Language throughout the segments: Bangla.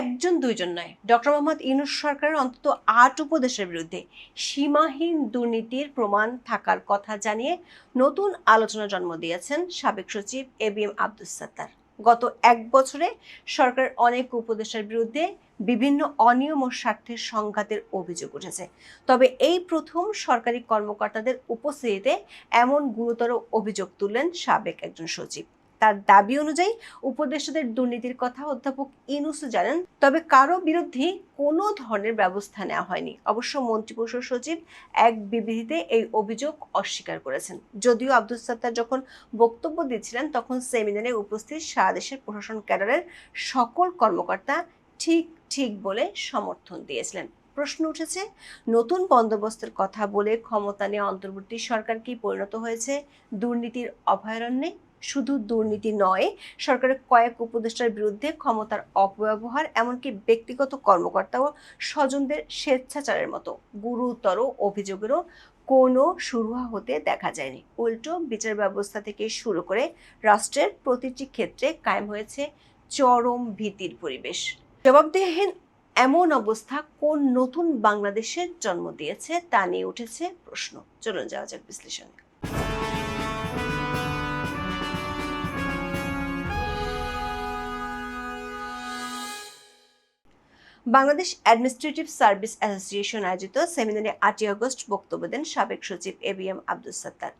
একজন, দুইজন নয়। ডক্টর মোহাম্মদ ইউনুস সরকারের অন্তত আট উপদেশের বিরুদ্ধে সীমাহীন দুর্নীতির প্রমাণ থাকার কথা জানিয়ে নতুন আলোচনা জন্ম দিয়েছেন সাবেক সচিব A B M Abdus Sattar. গত এক বছরে সরকারের অনেক উপদেশের বিরুদ্ধে বিভিন্ন অনিয়ম ও স্বার্থের সংঘাতের অভিযোগ উঠেছে। তবে এই প্রথম সরকারি কর্মকর্তাদের উপস্থিতিতে এমন গুরুতর অভিযোগ তুললেন সাবেক একজন সচিব। তার দাবি অনুযায়ী উপদেষ্টাদের দুর্নীতির কথা অধ্যাপক ইনুসু জানান, তবে কারও বিরুদ্ধে কোনো ধরনের ব্যবস্থা নেওয়া হয়নি। অবশ্য মন্ত্রিপরিষদ সচিব এক বিবৃতিতে এই অভিযোগ অস্বীকার করেছেন। যদিও আব্দুল সাত্তার যখন বক্তব্য দিচ্ছিলেন তখন সেমিনারে উপস্থিত সারা দেশের প্রশাসন ক্যাডারের সকল কর্মকর্তা ঠিক ঠিক বলে সমর্থন দিয়েছিলেন। প্রশ্ন উঠেছে, নতুন বন্দোবস্তের কথা বলে ক্ষমতা নিয়ে অন্তর্বর্তী সরকার কি পরিণত হয়েছে? দুর্নীতির অভয়ারণ্যে শুধু দুর্নীতি নয়, সরকারের কয়েক উপদেষ্টার বিরুদ্ধে ক্ষমতার অপব্যবহার, এমনকি ব্যক্তিগত কর্মকর্তা ও স্বজনদের স্বেচ্ছাচারের মতো গুরুতর অভিযোগেরও কোনো শুরুয়া হতে দেখা যায়নি। উল্টো বিচার ব্যবস্থা থেকে শুরু করে রাষ্ট্রের প্রতিটি ক্ষেত্রে কায়েম হয়েছে চরম ভীতির পরিবেশ। জবাবদিহীন এমন অবস্থা কোন নতুন বাংলাদেশের জন্ম দিয়েছে তা নিয়ে উঠেছে প্রশ্ন। চলুন যাওয়া যাক বিশ্লেষণে। বাংলাদেশ অ্যাডমিনিস্ট্রেটিভ সার্ভিস অ্যাসোসিয়েশন আয়োজিত সেমিনারে আটই আগস্ট বক্তব্য দেন সাবেক সচিব A B M Abdul Sattar.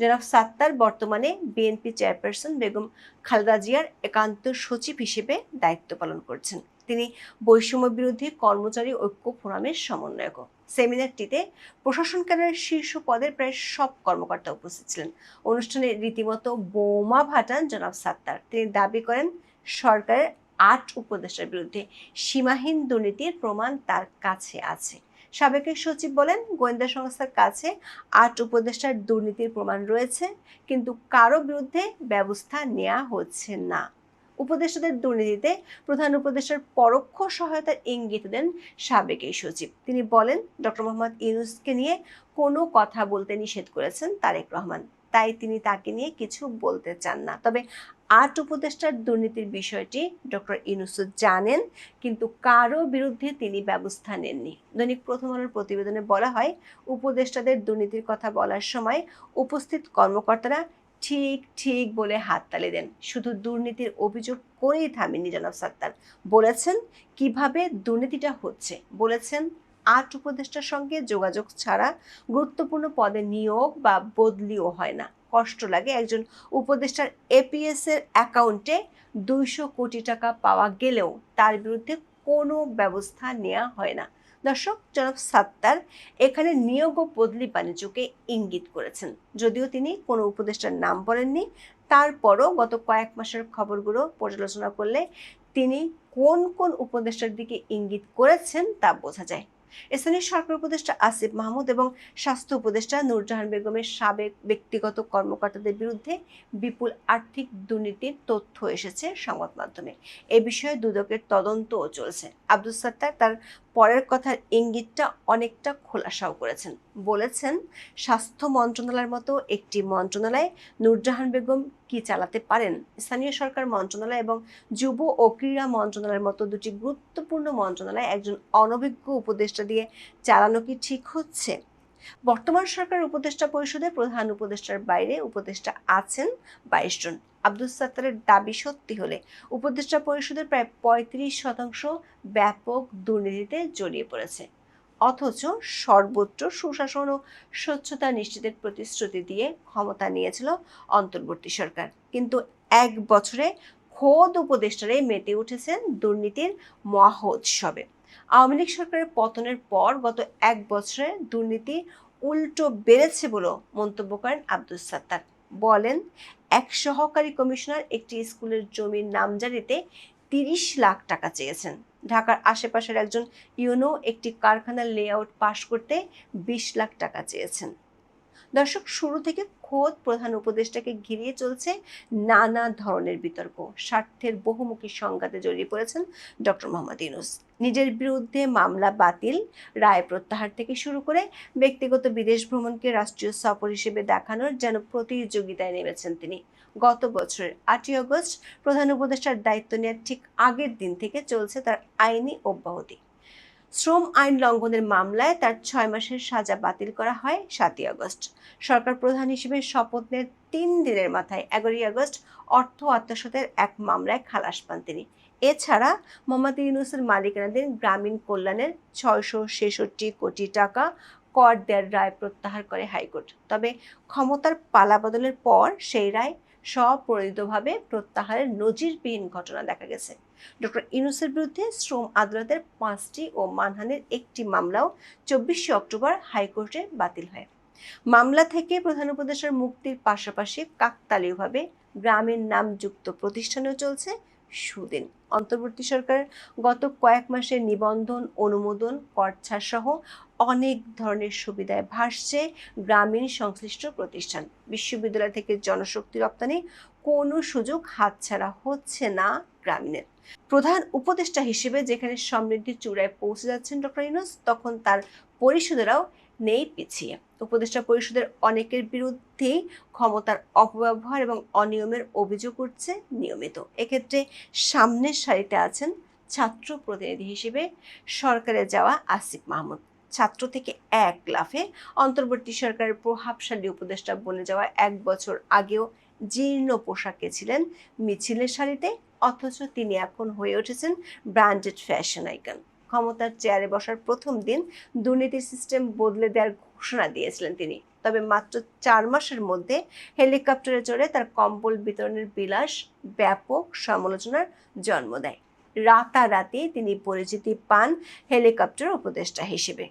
জনাব সাত্তার বর্তমানে বিএনপি চেয়ারপারসন বেগম খালেদা জিয়ার একান্ত সচিব হিসেবে দায়িত্ব পালন করছেন। তিনি বৈষম্য বিরোধী কর্মচারী ঐক্য ফোরামের সমন্বয়ক সেমিনারটিতে প্রশাসন কেন্দ্রের শীর্ষ পদের প্রায় সব কর্মকর্তা উপস্থিত ছিলেন। অনুষ্ঠানে রীতিমতো বোমা ফাটান জনাব সাত্তার। তিনি দাবি করেন, সরকারের আট উপদেষ্টার বিরুদ্ধে সীমাহীন দুর্নীতির প্রমাণ তার কাছে আছে। সাবেক সচিব বলেন, গোয়েন্দা সংস্থার কাছে আট উপদেষ্টার দুর্নীতির প্রমাণ রয়েছে, কিন্তু কারও বিরুদ্ধে ব্যবস্থা নেওয়া হচ্ছে না। উপদেষ্টাদের দুর্নীতিতে প্রধান উপদেষ্টার পরোক্ষ সহায়তার ইঙ্গিত দেন সাবেক এই সচিব। তিনি বলেন, ডক্টর মোহাম্মদ ইউনুসকে নিয়ে কোনো কথা বলতে নিষেধ করেছেন তারেক রহমান। তাই তিনি তাকে নিয়ে কিছু বলতে চান না। তবে আট উপদেষ্টার দুর্নীতির বিষয়টি ডক্টর ইনুসু জানেন, কিন্তু কারও বিরুদ্ধে তিনি ব্যবস্থা নেননি। দৈনিক প্রথম আলোর প্রতিবেদনে বলা হয়, উপদেষ্টাদের দুর্নীতির কথা বলার সময় উপস্থিত কর্মকর্তারা ঠিক ঠিক বলে হাততালি দেন। শুধু দুর্নীতির অভিযোগ করেই থামেননি জনাব সাত্তার। বলেছেন, কীভাবে দুর্নীতিটা হচ্ছে? বলেছেন আট উপদেষ্টার সঙ্গে যোগাযোগ ছাড়া গুরুত্বপূর্ণ পদে নিয়োগ বা বদলিও হয় না। কষ্ট লাগে। একজন উপদেষ্টার এপিএস এর অ্যাকাউন্টে দুইশো কোটি টাকা পাওয়া গেলেও তার বিরুদ্ধে কোনো ব্যবস্থা নেওয়া হয় না। দর্শক, জনাব সাত্তার এখানে নিয়োগ ও বদলি বাণিজ্যকে ইঙ্গিত করেছেন। যদিও তিনি কোনো উপদেষ্টার নাম বলেননি, তারপরও গত কয়েক মাসের খবরগুলো পর্যালোচনা করলে তিনি কোন কোন উপদেষ্টার দিকে ইঙ্গিত করেছেন তা বোঝা যায়। স্থানীয় সরকার উপদেষ্টা আসিফ মাহমুদ এবং স্বাস্থ্য উপদেষ্টা নূরজাহান বেগমের সাবেক ব্যক্তিগত কর্মকর্তাদের বিরুদ্ধে বিপুল আর্থিক দুর্নীতির তথ্য এসেছে সংবাদ মাধ্যমে। এ বিষয়ে দুদকের তদন্তও চলছে। আব্দুল সাত্তার তার পরের কথার ইঙ্গিতটা অনেকটা খোলাসাও করেছেন। বলেছেন, স্বাস্থ্য মন্ত্রণালয়ের মতো একটি মন্ত্রণালয়ে নূরজাহান বেগম কি চালাতে পারেন? স্থানীয় সরকার মন্ত্রণালয় এবং যুব ও ক্রীড়া মন্ত্রণালয়ের মতো দুটি গুরুত্বপূর্ণ মন্ত্রণালয় একজন অনভিজ্ঞ উপদেষ্টা দিয়ে চালানো কি ঠিক হচ্ছে? বর্তমান সরকার উপদেষ্টা পরিষদে প্রধান উপদেষ্টার বাইরে উপদেষ্টা আছেন বাইশ জন। আব্দুল সাত্তারের দাবি সত্যি হলে উপদেষ্টা পরিষদের প্রায় পঁয়ত্রিশ শতাংশ ব্যাপক দুর্নীতিতে জড়িয়ে পড়েছে। অথচ সর্বোচ্চ সুশাসন ও স্বচ্ছতা নিশ্চিতের প্রতিশ্রুতি দিয়ে ক্ষমতা নিয়েছিল অন্তর্বর্তী সরকার। কিন্তু এক বছরে খোদ উপদেষ্টারাই মেতে উঠেছেন দুর্নীতির মহোৎসবে। আওয়ামী লীগ সরকারের পতনের পর গত এক বছরে দুর্নীতি উল্টো বেড়েছে বলেও মন্তব্য করেন আব্দুল সাত্তার। বলেন, এক সহকারী কমিশনার একটি স্কুলের জমির নামজারিতে তিরিশ লাখ টাকা চেয়েছেন। ঢাকার আশেপাশের একজন ইউনো একটি কারখানার লেআউট পাশ করতে বিশ লাখ টাকা চেয়েছেন। দর্শক, শুরু থেকে খোদ প্রধান উপদেষ্টাকে ঘিরিয়ে চলছে নানা ধরনের বিতর্ক। স্বার্থের বহুমুখী সংঘাতে জড়িয়ে পড়েছেন ডক্টর মোহাম্মদ ইউনুস। নিজের বিরুদ্ধে মামলা বাতিল, রায় প্রত্যাহার থেকে শুরু করে ব্যক্তিগত বিদেশ ভ্রমণকে রাষ্ট্রীয় সফর হিসেবে দেখানোর যেন প্রতিযোগিতায় নেমেছেন তিনি। গত বছরের আটই আগস্ট প্রধান উপদেষ্টার দায়িত্ব নেওয়ার ঠিক আগের দিন থেকে চলছে তার আইনি অব্যাহতি। শ্রম আইন লঙ্ঘনের মামলায় তার ছয় মাসের সাজা বাতিল করা হয় সাতই আগস্ট। সরকার প্রধান হিসেবে শপথ নেওয়ার তিন দিনের মাথায়, এগারোই আগস্ট অর্থ আত্মসাতের এক মামলায় খালাস পান তিনি। এছাড়া মোহাম্মদ ইউনুসের মালিকানাধীন গ্রামীণ কল্যাণের ছয়শো ছেষট্টি কোটি টাকা কর দেওয়ার রায় প্রত্যাহার করে হাইকোর্ট। তবে ক্ষমতার পালাবদলের পর সেই রায় স্বপ্রণোদিতভাবে প্রত্যাহারের নজিরবিহীন ঘটনা দেখা গেছে। ডক্টর ইউনুসের বিরুদ্ধে শ্রম আদালতের পাঁচটি ও মানহানির একটি মামলাও চব্বিশে অক্টোবর হাইকোর্টে বাতিল হয়। মামলা থেকে প্রধান উপদেষ্টার মুক্তির পাশাপাশি কাকতালীয়ভাবে গ্রামের নামযুক্ত প্রতিষ্ঠানেও চলছে সুদিন। অন্তর্বর্তী সরকার গত কয়েক মাসের নিবন্ধন, অনুমোদন, করছাড় সহ অনেক ধরনের সুবিধায় ভাসছে গ্রামীণ সংশ্লিষ্ট প্রতিষ্ঠান। বিশ্ববিদ্যালয় থেকে জনশক্তি রপ্তানি কোনো সুযোগ হাতছাড়া হচ্ছে না গ্রামীণের। প্রধান উপদেষ্টা হিসেবে যেখানে সমৃদ্ধির চূড়ায় পৌঁছে যাচ্ছেন ডক্টর ইউনুস, তখন তার পরিষদেরাও নেই, পিছিয়ে। উপদেষ্টা পরিষদের অনেকের বিরুদ্ধেই ক্ষমতার অপব্যবহার এবং অনিয়মের অভিযোগ উঠছে নিয়মিত। এক্ষেত্রে সামনের সারিতে আছেন ছাত্র প্রতিনিধি হিসেবে সরকারে যাওয়া আসিফ মাহমুদ। ছাত্র থেকে এক লাফে অন্তর্বর্তী সরকারের প্রভাবশালী উপদেষ্টা বনে যাওয়া এক বছর আগেও জীর্ণ পোশাকে ছিলেন মিছিলের সারিতে, অথচ তিনি এখন হয়ে উঠেছেন ব্র্যান্ডেড ফ্যাশন আইকন। ক্ষমতার চেয়ারে বসার প্রথম দিন দুর্নীতি সিস্টেম বদলে দেওয়ার ঘোষণা দিয়েছিলেন তিনি। তবে মাত্র চার মাসের মধ্যে হেলিকপ্টারে চড়ে তার কম্বল বিতরণের বিলাস ব্যাপক সমালোচনার জন্ম দেয়। রাতারাতি তিনি পরিচিতি পান হেলিকপ্টার উপদেষ্টা হিসেবে।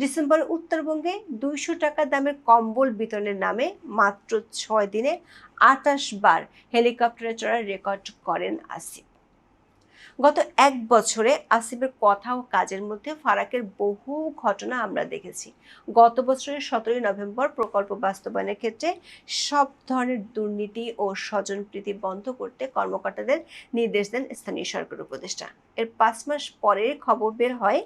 ডিসেম্বর উত্তরবঙ্গে দুইশো টাকা দামের কম্বল বিতরণের নামে মাত্র ছয় দিনে আটাশ বার হেলিকপ্টারে চড়ার রেকর্ড করেন আসিফ। গত এক বছরে আসিফের কথা ও কাজের মধ্যে ফারাকের বহু ঘটনা আমরা দেখেছি। গত বছরের সতেরোই নভেম্বর প্রকল্প বাস্তবায়নের ক্ষেত্রে সব ধরনের দুর্নীতি ও স্বজনপ্রীতি বন্ধ করতে কর্মকর্তাদের নির্দেশ দেন স্থানীয় সরকার উপদেষ্টা। এর পাঁচ মাস পরে খবর বের হয়,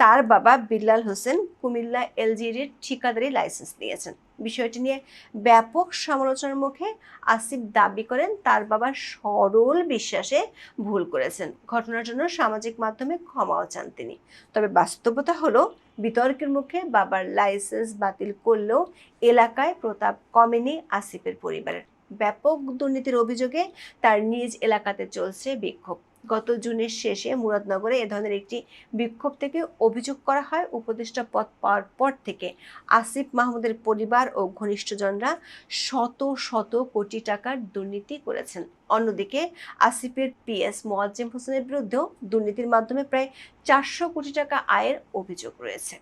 তার বাবা বিল্লাল হোসেন কুমিল্লা এলজিডির ঠিকাদারি লাইসেন্স নিয়েছেন। বিষয়টি নিয়ে ব্যাপক সমালোচনার মুখে আসিফ দাবি করেন তার বাবা সরল বিশ্বাসে ভুল করেছেন। ঘটনার জন্য সামাজিক মাধ্যমে ক্ষমাও চান তিনি। তবে বাস্তবতা হলো, বিতর্কের মুখে বাবার লাইসেন্স বাতিল করলেও এলাকায় প্রতাপ কমেনি আসিফের পরিবারের। ব্যাপক দুর্নীতির অভিযোগে তার নিজ এলাকাতে চলছে বিক্ষোভ। গত জুনের শেষে মুরাদনগরে এ ধরনের একটি বিক্ষোভ থেকে অভিযোগ করা হয়। উপদেষ্টা পদ পাওয়ার পর থেকে আসিফ মাহমুদের পরিবার ও ঘনিষ্ঠজনরা শত শত কোটি টাকার দুর্নীতি করেছেন। অন্যদিকে আসিফের পিএস মোয়াজ্জেম হোসেনের বিরুদ্ধেও দুর্নীতির মাধ্যমে প্রায় চারশো কোটি টাকা আয়ের অভিযোগ রয়েছে।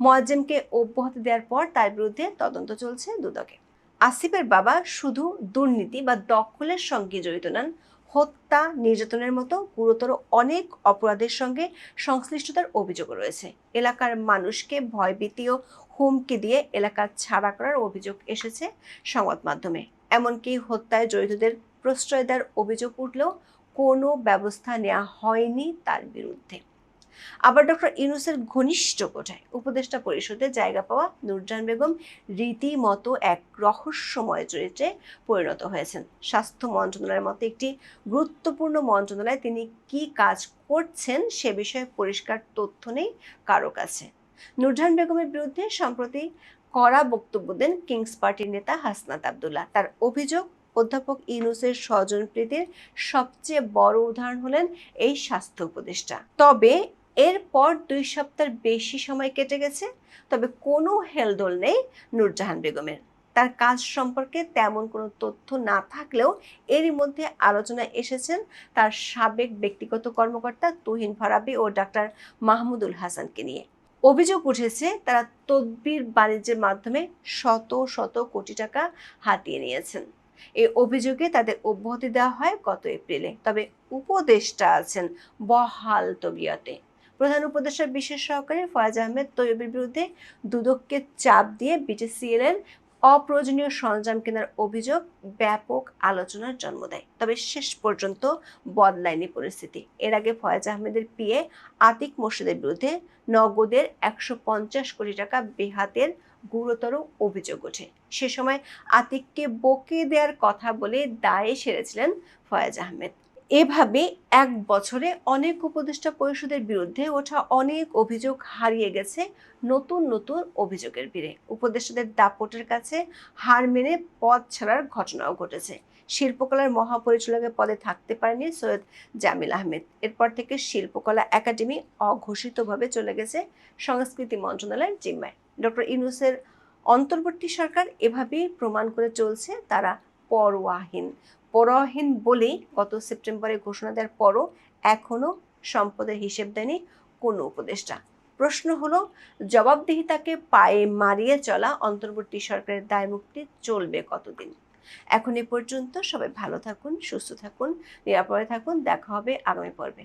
মোয়াজ্জেমকে অব্যাহতি দেওয়ার পর তার বিরুদ্ধে তদন্ত চলছে দুদকে। আসিফের বাবা শুধু দুর্নীতি বা দখলের সঙ্গে জড়িত নন হত্যা, নির্যাতনের মতো গুরুতর অনেক অপরাধের সঙ্গে সংশ্লিষ্টতার অভিযোগ রয়েছে। এলাকার মানুষকে ভয়ভীতি ও হুমকি দিয়ে এলাকা ছাড়া করার অভিযোগ এসেছে সংবাদ মাধ্যমে। এমনকি হত্যায় জড়িতদের প্রশ্রয় দেওয়ার অভিযোগ উঠলেও কোনো ব্যবস্থা নেওয়া হয়নি তার বিরুদ্ধে। আবার ডক্টর ইউনুসের ঘনিষ্ঠ কোঠায় উপদেষ্টা পরিষদে জায়গা পাওয়া নুরজান বেগম রীতিমতো এক রহস্যময় চরিত্রে পরিণত হয়েছেন। স্বাস্থ্য মন্ত্রণালয়ের মতো একটি গুরুত্বপূর্ণ মন্ত্রণালয়ে তিনি কি কাজ করছেন সে বিষয়ে পরিষ্কার তথ্য নেই কারও কাছে। নুরজাহান বেগমের বিরুদ্ধে সম্প্রতি কড়া বক্তব্য দেন কিংস পার্টির নেতা হাসনাত আবদুল্লাহ। তার অভিযোগ, অধ্যাপক ইউনুসের স্বজনপ্রীতির সবচেয়ে বড় উদাহরণ হলেন এই স্বাস্থ্য উপদেষ্টা। তবে এরপর দুই সপ্তাহ বেশি সময় কেটে গেছে, তবে কোনো হেলদোল নেই নূরজাহান বেগমের। তার কাজ সম্পর্কে তেমন কোনো তথ্য না থাকলেও এরই মধ্যে আলোচনায় এসেছেন তার সাবেক ব্যক্তিগত কর্মকর্তা তুহিন ফারাবি ও ডাক্তার মাহমুদুল হাসানকে নিয়ে। অভিযোগ উঠেছে, তারা তদবির বাণিজ্যের মাধ্যমে শত শত কোটি টাকা হাতিয়ে নিয়েছেন। এই অভিযোগে তাদের অব্যাহতি দেওয়া হয় গত এপ্রিলে, তবে উপদেষ্টা আছেন বহাল তবিয়তে। প্রধান উপদেষ্টার বিশেষ সহকারী ফয়াজ আহমেদ তৈয়বের বিরুদ্ধে দুদককে চাপ দিয়ে বিটিসিএল এর অপ্রয়োজনীয় সরঞ্জাম কেনার অভিযোগ ব্যাপক আলোচনার জন্ম দেয়। তবে শেষ পর্যন্ত বদলায়নি পরিস্থিতি। এর আগে ফয়েজ আহমেদের পিএ আতিক মোর্শেদের বিরুদ্ধে নগদের একশো পঞ্চাশ কোটি টাকা বেহাতের গুরুতর অভিযোগ ওঠে। সে সময় আতিককে বকে দেওয়ার কথা বলে দায়ে সেরেছিলেন ফয়েজ আহমেদ। এভাবে এক বছরে অনেক উপদেষ্টা পরিষদের বিরুদ্ধে ওঠা অনেক অভিযোগ হারিয়ে গেছে নতুন নতুন অভিযোগের ভিড়ে। উপদেষ্টাদের দাপটের কাছে হার মেনে পদ ছাড়ার ঘটনাও ঘটেছে। শিল্পকলার মহাপরিচালকের পদে থাকতে পারেনি সৈয়দ জামিল আহমেদ। এরপর থেকে শিল্পকলা একাডেমি অঘোষিতভাবে চলে গেছে সংস্কৃতি মন্ত্রণালয়ের জিম্মায়। ডক্টর ইউনুসের অন্তর্বর্তী সরকার এভাবেই প্রমাণ করে চলছে, তারা পরোয়াহীন। পরোয়াহীন বলেই গত সেপ্টেম্বরে ঘোষণা দেওয়ার পরও এখনও সম্পদের হিসেব দেয়নি কোনো উপদেষ্টা। প্রশ্ন হলো, জবাবদিহিতাকে পায়ে মারিয়ে চলা অন্তর্বর্তী সরকারের দায়মুক্তি চলবে কতদিন? এখন এ পর্যন্ত সবাই ভালো থাকুন, সুস্থ থাকুন, নিরাপদে থাকুন, দেখা হবে আগামী পর্বে।